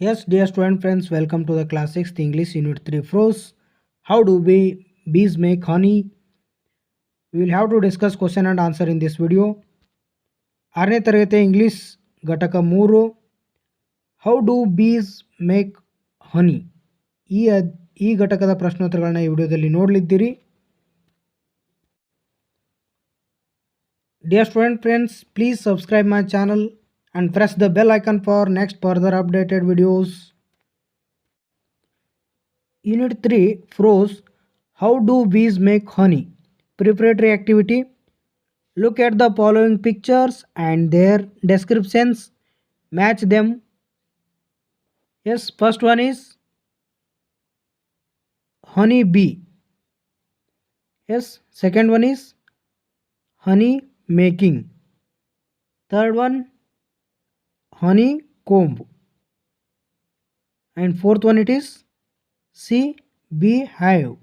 Yes, dear student friends, welcome to the class 6th English Unit 3 Froze. How do we bees make honey? We will have to discuss question and answer in this video. ಆರನೇ english ಘಟಕ ಮೂರು how do bees make honey ಈ ee ಈ ಘಟಕದ ಪ್ರಶ್ನೋತ್ತರಗಳನ್ನ ಈ ವಿಡಿಯೋದಲ್ಲಿ ನೋಡಲಿದ್ದೀರಿ Dear student friends, please subscribe my channel and press the bell icon for next further updated videos. Unit 3 Froze How do bees make honey? Preparatory activity Look at the following pictures and their descriptions. Match them. Yes, first one is honey bee. Yes, second one is honey making. Third one honey comb. And fourth one it is see beehive.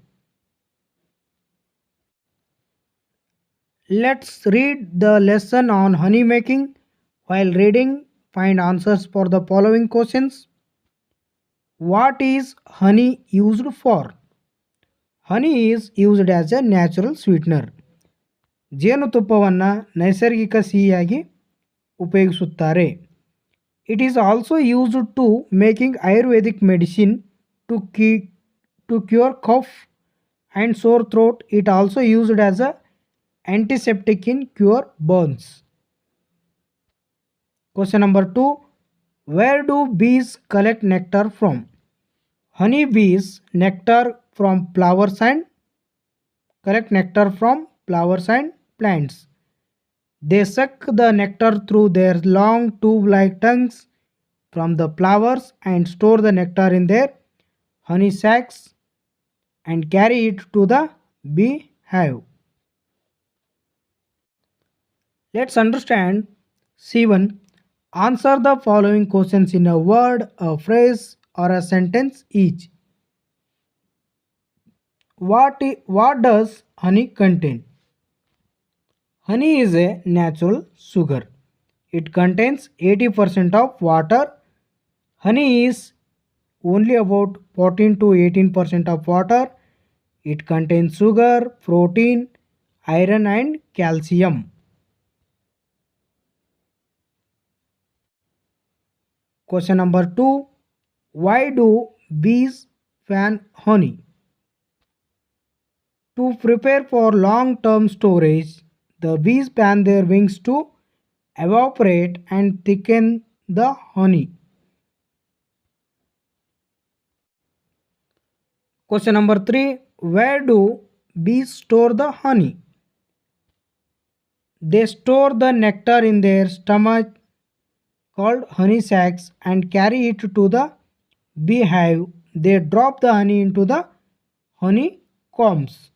Let's read the lesson on honey making. While reading, find answers for the following questions. What is honey used for? Honey is used as a natural sweetener. ಜೇನುತುಪ್ಪವನ್ನು ನೈಸರ್ಗಿಕ ಸಿಹಿಯಾಗಿ ಉಪಯೋಗಿಸುತ್ತಾರೆ It is also used to making Ayurvedic medicine to, key, to cure cough and sore throat. It also used as a antiseptic in cure burns. Question number 2. Where do bees collect nectar from? Honey bees nectar from flowers and collect nectar from flowers and plants. They suck the nectar through their long tube like tongues from the flowers and store the nectar in their honey sacs and carry it to the beehive. Let's understand C1. Answer the following questions in a word, a phrase, or a sentence each. What, what does honey contain? Honey is a natural sugar. It contains 80% of water. Honey is only about 14 to 18% of water. It contains sugar, protein, iron, and calcium. Question number 2 Why do bees fan honey? To prepare for long term storage, the bees fan their wings to evaporate and thicken the honey. Question number 3 Where do bees store the honey? They store the nectar in their stomach called honey sacs and carry it to the beehive. They drop the honey into the honey combs.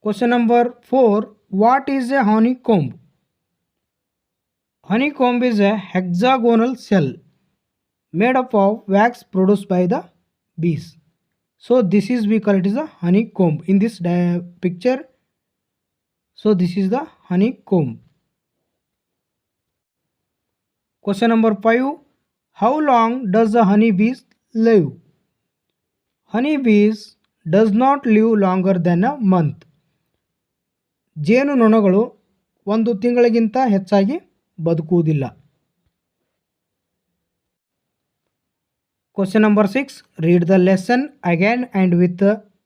Question number 4 What is a honeycomb? Honeycomb is a hexagonal cell made up of wax produced by the bees. So this is we call it is a honeycomb. In this picture, so this is the honeycomb. Question number 5 How long does the honeybees live? Honeybees does not live longer than a month. ಜೇನುನೊಣಗಳು ಒಂದು ತಿಂಗಳಿಗಿಂತ ಹೆಚ್ಚಾಗಿ ಬದುಕುವುದಿಲ್ಲ. Question number six read the lesson again and with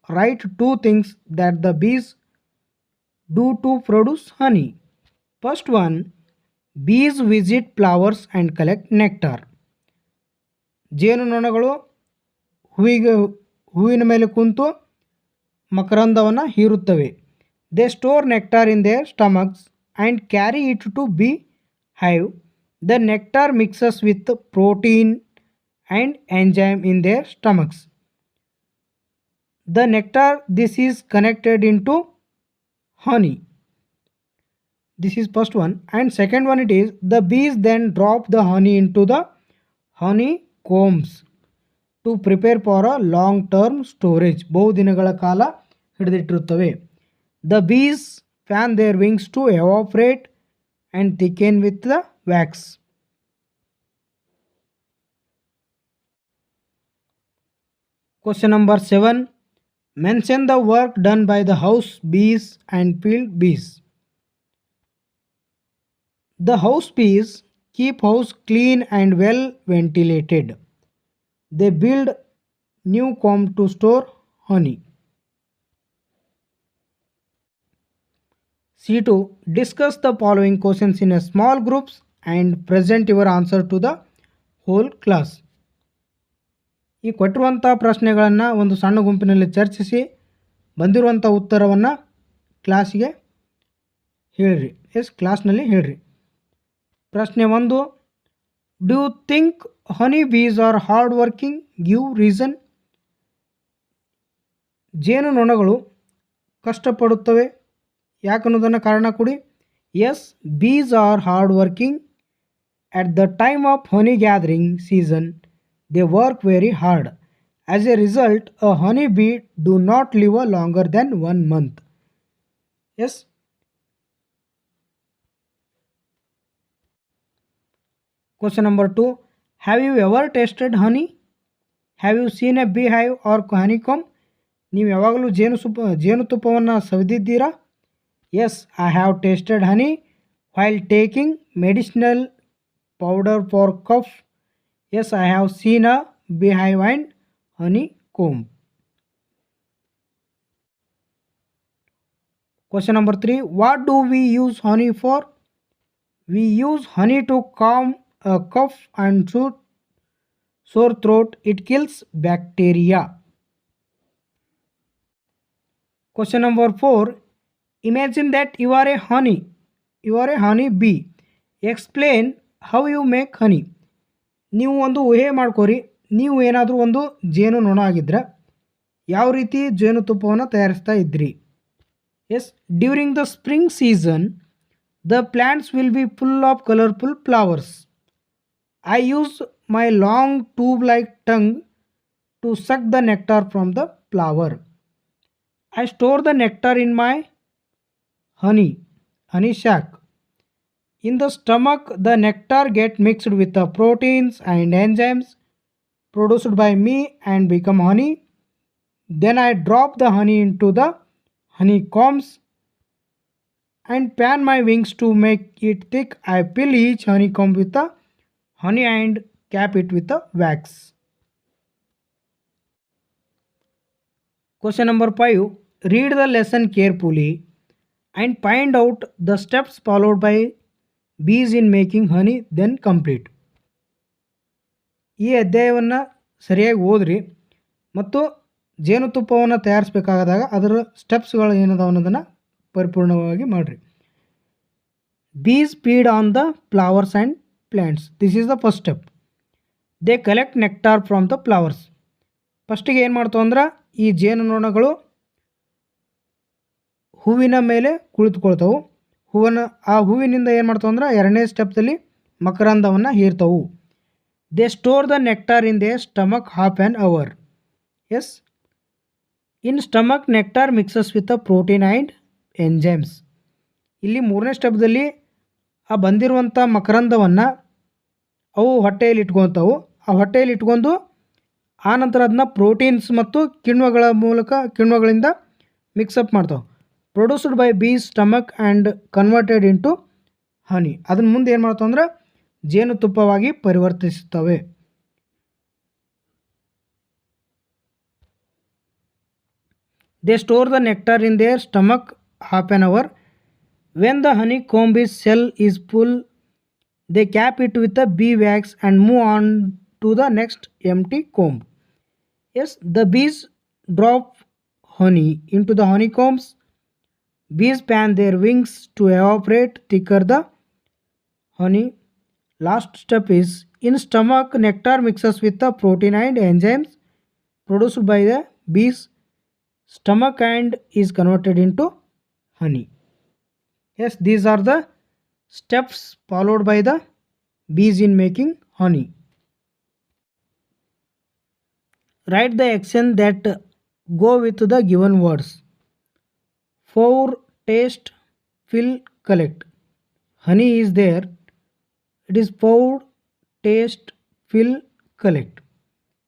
write two things that the bees do to produce honey first one bees visit flowers and collect nectar ಜೇನುನೊಣಗಳು ಹೂವಿಗೆ ಹೂವಿನ ಮೇಲೆ ಕುಂತು ಮಕರಂದವನ್ನು ಹೀರುತ್ತವೆ. They store nectar in their ಸ್ಟಮಕ್ಸ್ and carry it to B hive the nectar mixes with protein and enzyme in their ಸ್ಟಮಕ್ಸ್ the nectar this is connected in to honey this is first one and second one it is the bees then drop the honey into the honey combs to prepare for a long term storage ಬಹುದಿನಗಳ ಕಾಲ ಹಿಡಿದಿಟ್ಟಿರುತ್ತವೆ the bees fan their wings to evaporate and thicken with the wax. Question number 7. Mention the work done by the house bees and field bees. The house bees keep house clean and well ventilated. They build new comb to store honey. C2. Discuss the following questions in a small groups and present your answer to the whole class. ಈ ಕೊಟ್ಟಿರುವಂಥ ಪ್ರಶ್ನೆಗಳನ್ನು ಒಂದು ಸಣ್ಣ ಗುಂಪಿನಲ್ಲಿ ಚರ್ಚಿಸಿ ಬಂದಿರುವಂಥ ಉತ್ತರವನ್ನು ಕ್ಲಾಸಿಗೆ ಹೇಳಿರಿ ಎಸ್ ಕ್ಲಾಸ್ನಲ್ಲಿ ಹೇಳಿರಿ ಪ್ರಶ್ನೆ ಒಂದು do think honey bees are hard working give reason ಜೇನುನೊಣಗಳು ಕಷ್ಟಪಡುತ್ತವೆ ಯಾಕನ್ನೋದನ್ನು ಕಾರಣ ಕೊಡಿ yes bees are hard working at the time of honey gathering season they work very hard as a result a honey bee do not live a longer than one month yes question number 2 have you ever tasted honey have you seen a beehive or honeycomb ನೀವು ಯಾವಾಗಲೂ ಜೇನು ಸುಪ ಜೇನುತುಪ್ಪವನ್ನು ಸವಿದಿದ್ದೀರಾ Yes, I have tasted honey while taking medicinal powder for cough. Yes, I have seen a beehive and honeycomb. Question number three What do we use honey for? We use honey to calm a cough and sore throat. It kills bacteria. Question number four Imagine that you are a honey. You are a honey bee. Explain how you make honey ನೀವು ಒಂದು ಊಹೆ ಮಾಡ್ಕೋರಿ. ನೀವು ಏನಾದರೂ ಒಂದು ಜೇನು ನೊಣ ಆಗಿದ್ರೆ ಯಾವ ರೀತಿ ಜೇನುತುಪ್ಪವನ್ನು ತಯಾರಿಸ್ತಾ ಇದ್ರಿ? Yes during the spring season the plants will be full of colourful flowers I use my long tube like tongue to suck the nectar from the flower I store the nectar in my honey, honey shack. In the stomach, the nectar get mixed with the proteins and enzymes produced by me and become honey. Then I drop the honey into the honeycombs and pan my wings to make it thick. I peel each honeycomb with the honey and cap it with the wax. Question number 5. Read the lesson carefully and find out the steps followed by bees in making honey, then complete. ಈ ಅಧ್ಯಾಯವನ್ನು ಸರಿಯಾಗಿ ಓದ್ರಿ. ಮತ್ತು ಜೇನುತುಪ್ಪವನ್ನು ತಯಾರಿಸಬೇಕಾದಾಗ ಅದರ ಸ್ಟೆಪ್ಸ್ಗಳು ಏನದಾವ ಅನ್ನೋದನ್ನು ಪರಿಪೂರ್ಣವಾಗಿ ಮಾಡಿರಿ. Bees feed on the flowers and plants this is the first step they collect nectar from the flowers ಫಸ್ಟಿಗೆ ಏನು ಮಾಡ್ತಾವೆ ಅಂದ್ರೆ ಈ ಜೇನುನೊಣಗಳು ಹೂವಿನ ಮೇಲೆ ಕುಳಿತುಕೊಳ್ತವು. ಹೂವನ್ನ, ಆ ಹೂವಿನಿಂದ ಏನು ಮಾಡ್ತಾವೆ ಅಂದ್ರೆ ಎರಡನೇ ಸ್ಟೆಪ್ದಲ್ಲಿ ಮಕರಂದವನ್ನು ಹೀರ್ತವು. They store the nectar in they stomach half an hour as in stomach nectar mixes with a protein and enzymes ಇಲ್ಲಿ ಮೂರನೇ ಸ್ಟೆಪ್ದಲ್ಲಿ ಆ ಬಂದಿರುವಂಥ ಮಕರಂದವನ್ನು ಅವು ಹೊಟ್ಟೆಯಲ್ಲಿ ಇಟ್ಕೊತಾವು. ಆ ಹೊಟ್ಟೆಯಲ್ಲಿ ಇಟ್ಕೊಂಡು ಆನಂತರ ನಂತರ ಅದನ್ನ ಪ್ರೋಟೀನ್ಸ್ ಮತ್ತು ಕಿಣ್ವಗಳ ಮೂಲಕ, ಕಿಣ್ವಗಳಿಂದ ಮಿಕ್ಸಪ್ ಮಾಡ್ತಾವೆ. Produced by bees stomach and converted into honey ಅದನ್ನು ಮುಂದೆ ಏನು ಮಾಡ್ತಾವೆ ಅಂದ್ರೆ ಜೇನುತುಪ್ಪವಾಗಿ ಪರಿವರ್ತಿಸುತ್ತವೆ. They store the nectar in their stomach half an hour when the honey comb is cell is full they cap it with the bee wax and move on to the next empty comb as the bees drop honey into the honey combs bees pan their wings to evaporate thicker the honey. Last step is in stomach nectar mixes with the protein and enzymes produced by the bees. Stomach and is converted into honey. Yes these are the steps followed by the bees in making honey. Write the action that go with the given words. For test fill collect honey is there it is poured test fill collect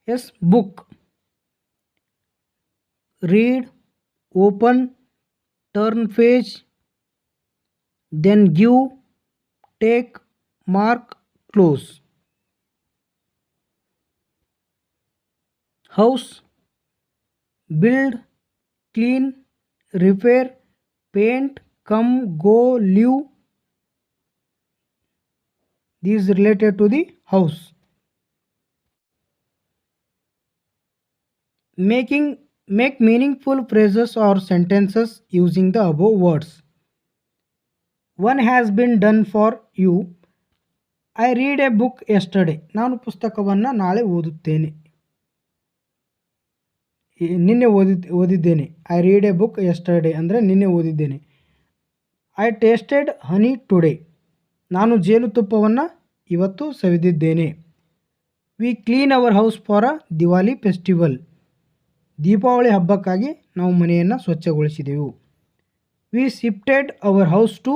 yes book read open turn page then give take mark close house build. Clean repair. paint, come, go, live. These related to the house. Making make meaningful phrases or sentences using the above words. One has been done for you. I read a book yesterday ನಾನು ಪುಸ್ತಕವನ್ನು ನಾಳೆ ಓದುತ್ತೇನೆ ಈ- ನಿನ್ನೆ ಓದಿ, ಓದಿದ್ದೇನೆ. I read a book yesterday ಅಂದರೆ ನಿನ್ನೆ ಓದಿದ್ದೇನೆ. ಐ ಟೇಸ್ಟೆಡ್ ಹನಿ ಟುಡೇ ನಾನು ಜೇನುತುಪ್ಪವನ್ನು ಇವತ್ತು ಸವಿದಿದ್ದೇನೆ. We clean our house for a Diwali festival Deepavali ಹಬ್ಬಕ್ಕಾಗಿ ನಾವು ಮನೆಯನ್ನು ಸ್ವಚ್ಛಗೊಳಿಸಿದೆವು. We shifted our house to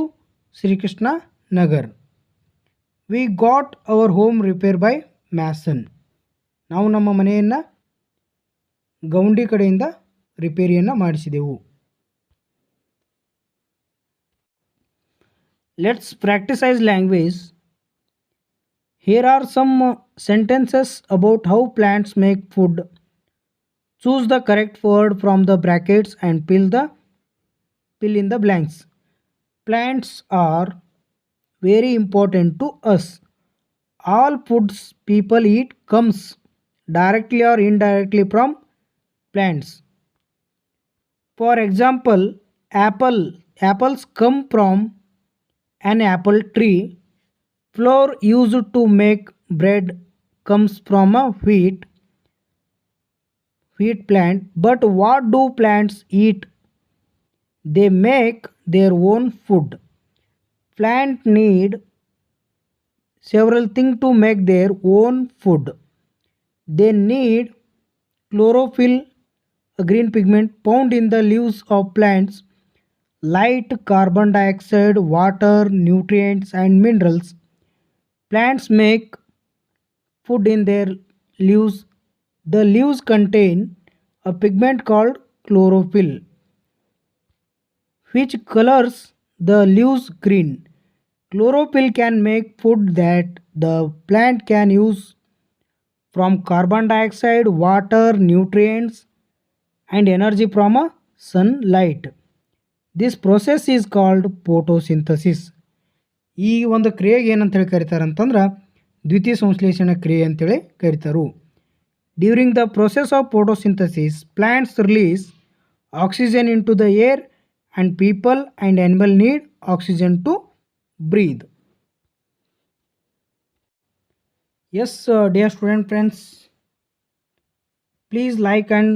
Shrikrishna Nagar. We got our home repair by mason ನಾವು ನಮ್ಮ ಮನೆಯನ್ನು ಗೌಂಡಿ ಕಡೆಯಿಂದ ರಿಪೇರಿಯನ್ನು ಮಾಡಿಸಿದೆವು let's ಪ್ರಾಕ್ಟಿಸೈಸ್ language here are some sentences about how plants make food choose the correct word from the brackets and fill the fill in the blanks plants are very important to us all foods people eat comes directly or indirectly from plants. For example apple apples come from an apple tree. Flour used to make bread comes from a wheat wheat plant. But what do plants eat? They make their own food. Plant need several things to make their own food. They need chlorophyll green pigment found in the leaves of plants light carbon dioxide water nutrients and minerals plants make food in their leaves. The leaves contain a pigment called chlorophyll, which colors the leaves green. Chlorophyll can make food that the plant can use from carbon dioxide, water, nutrients, and energy from a sunlight. This process is called photosynthesis. ಈ ಒಂದು ಕ್ರಿಯೆಗೆ ಏನಂತ ಹೇಳಿ ಕರೀತಾರೆ ಅಂತಂದ್ರೆ ದ್ವಿತೀಯ ಸಂಶ್ಲೇಷಣ ಕ್ರಿಯೆ ಅಂತೇಳಿ ಕರೀತಾರೆ during the process of photosynthesis plants release oxygen into the air and people and animal need oxygen to breathe yes dear student friends please like and